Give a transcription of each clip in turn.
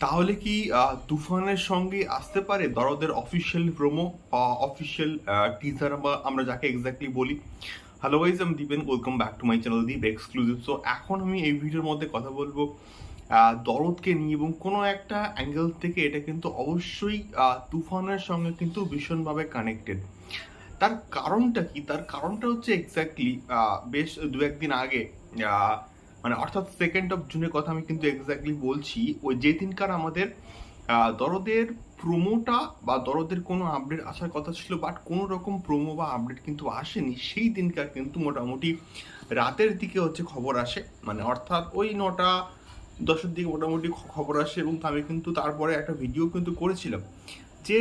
তাহলে কি তুফানের সঙ্গে আসতে পারে দরদের অফিসিয়াল প্রোমো বা অফিসিয়াল টিজার বা আমরা যাকে এক্স্যাক্টলি বলি? হ্যালো ওয়াইজ আমি Dipen welcome back to my channel Deep exclusive so এখন আমি এই ভিডিওর মধ্যে কথা বলব দরদকে নিয়ে এবং কোনো একটা অ্যাঙ্গেল থেকে এটা কিন্তু অবশ্যই তুফানের সঙ্গে কিন্তু ভীষণভাবে কানেক্টেড তার কারণটা কি? তার কারণটা হচ্ছে এক্স্যাক্টলি বেশ দু একদিন আগে মানে অর্থাৎ সেকেন্ড অফ জুনের কথা আমি কিন্তু এক্স্যাক্টলি বলছি, ওই যে দিনকার আমাদের দরদের প্রোমোটা বা দরদের কোনো আপডেট আসার কথা ছিল বাট কোনো রকম প্রোমো বা আপডেট কিন্তু আসেনি, সেই দিনকার কিন্তু মোটামুটি রাতের দিকে হচ্ছে খবর আসে। মানে অর্থাৎ ওই নটা, দশের দিকে মোটামুটি খবর আসে এবং আমি কিন্তু তারপরে একটা ভিডিও কিন্তু করেছিলাম যে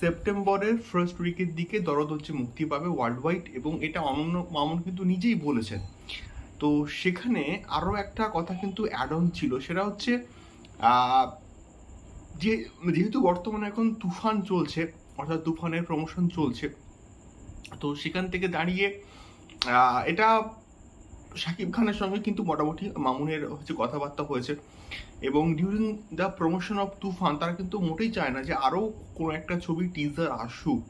সেপ্টেম্বরের ফার্স্ট উইকের দিকে দরদ হচ্ছে মুক্তি পাবে ওয়ার্ল্ড ওয়াইড এবং এটা অনন্য মামুন কিন্তু নিজেই বলেছেন। তো সেখানে আরও একটা কথা কিন্তু অ্যাড অন ছিল, সেটা হচ্ছে যে, যেহেতু বর্তমানে এখন তুফান চলছে, অর্থাৎ তুফানের প্রমোশন চলছে, তো সেখান থেকে দাঁড়িয়ে এটা শাকিব খানের সঙ্গে কিন্তু মোটামুটি মামুনের হচ্ছে কথাবার্তা হয়েছে এবং during the promotion of Toofan তারা কিন্তু মোটেই চায় না যে আরও কোনো একটা ছবি টিজার আসুক।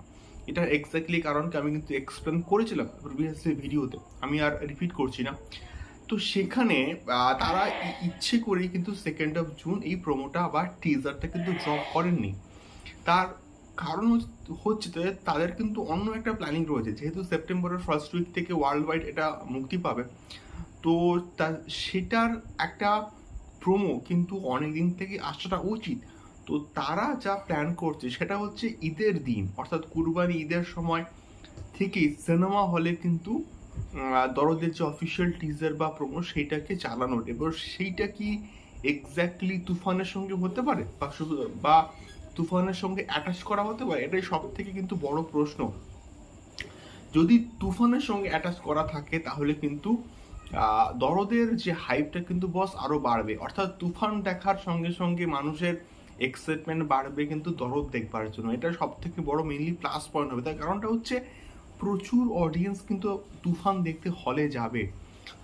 এটা এক্স্যাক্টলি কারণকে আমি কিন্তু এক্সপ্লেন করেছিলাম প্রিভিয়াসলি ভিডিওতে আমি আর রিপিট করছি না। তো সেখানে তারা ইচ্ছে করেই কিন্তু সেকেন্ড অফ জুন এই প্রোমোটা বা টিজারটা কিন্তু ড্রপ করেননি। তার কারণ হচ্ছে- তাদের কিন্তু অন্য একটা প্ল্যানিং রয়েছে। যেহেতু সেপ্টেম্বরের ফার্স্ট উইক থেকে ওয়ার্ল্ড ওয়াইড এটা মুক্তি পাবে। তো তা, সেটার একটা প্রোমো কিন্তু অনেক দিন থেকে আসাটা উচিত। তো তারা যা প্ল্যান করছে সেটা হচ্ছে ঈদের দিন, অর্থাৎ কুরবানি ঈদের সময় থেকেই সিনেমা হলে কিন্তু দরদের যে অফিসিয়াল টিজার বা প্রোমো সেইটাকে চালানোর। এবার সেইটা কি এক্স্যাক্টলি তুফানের সঙ্গে হতে পারে? বা বা তুফানের সঙ্গে অ্যাটাচ করা হতে পারে? এটাই সব থেকে কিন্তু বড় প্রশ্ন। যদি তুফানের সঙ্গে অ্যাটাচ করা থাকে, তাহলে কিন্তু দরদের যে হাইপটা কিন্তু বস আরও বাড়বে। অর্থাৎ তুফান দেখার সঙ্গে সঙ্গে মানুষের এক্সাইটমেন্ট বাড়বে কিন্তু দরদ দেখবার জন্য। এটা সব থেকে বড় মেনলি প্লাস পয়েন্ট হবে। তার কারণটা হচ্ছে প্রচুর অডিয়েন্স কিন্তু তুফান দেখতে হলে যাবে।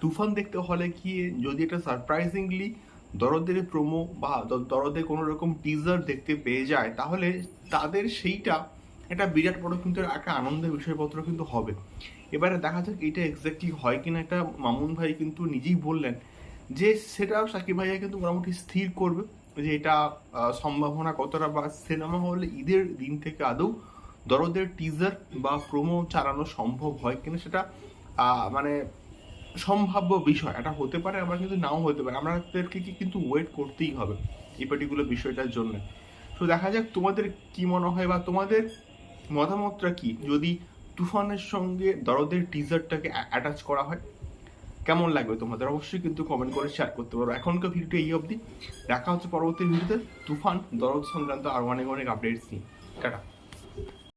তুফান দেখতে হলে গিয়ে যদি এটা সারপ্রাইজিংলি দরদের প্রোমো বা দ- দরদের কোনো রকম টিজার দেখতে পেয়ে যায়, তাহলে তাদের সেইটা একটা বিরাট বড় কিন্তু একটা আনন্দের বিষয়পত্র কিন্তু হবে। এবারে দেখা যাক এটা এক্স্যাক্টলি হয় কিনা। একটা মামুন ভাই কিন্তু নিজেই বললেন যে সেটা সাকিব ভাইয়া কিন্তু মোটামুটি স্থির করবে। যে এটা সম্ভাবনা কতটা বা সিনেমা হলে ঈদের দিন থেকে আদৌ দরদের টিজার বা প্রোমো চালানো সম্ভব হয় কিনা সেটা মানে সম্ভাব্য বিষয়। এটা হতে পারে, আবার কিন্তু নাও হতে পারে। আমাদেরকে কি কিন্তু ওয়েট করতেই হবে এই পার্টিকুলার বিষয়টার জন্য। তো দেখা যাক তোমাদের কি মনে হয় বা তোমাদের মতামতটা কি? যদি তুফানের সঙ্গে দরদের টিজারটাকে অ্যাটাচ করা হয়। কেমন লাগবে তোমাদের? অবশ্যই কিন্তু কমেন্ট করে শেয়ার করতে পারো। এখনকার ভিডিওটি এই অবধি। দেখা হচ্ছে পরবর্তী ভিডিওতে তুফান, দরদ সংক্রান্ত আরও অনেক অনেক আপডেটস নিয়ে। টাটা।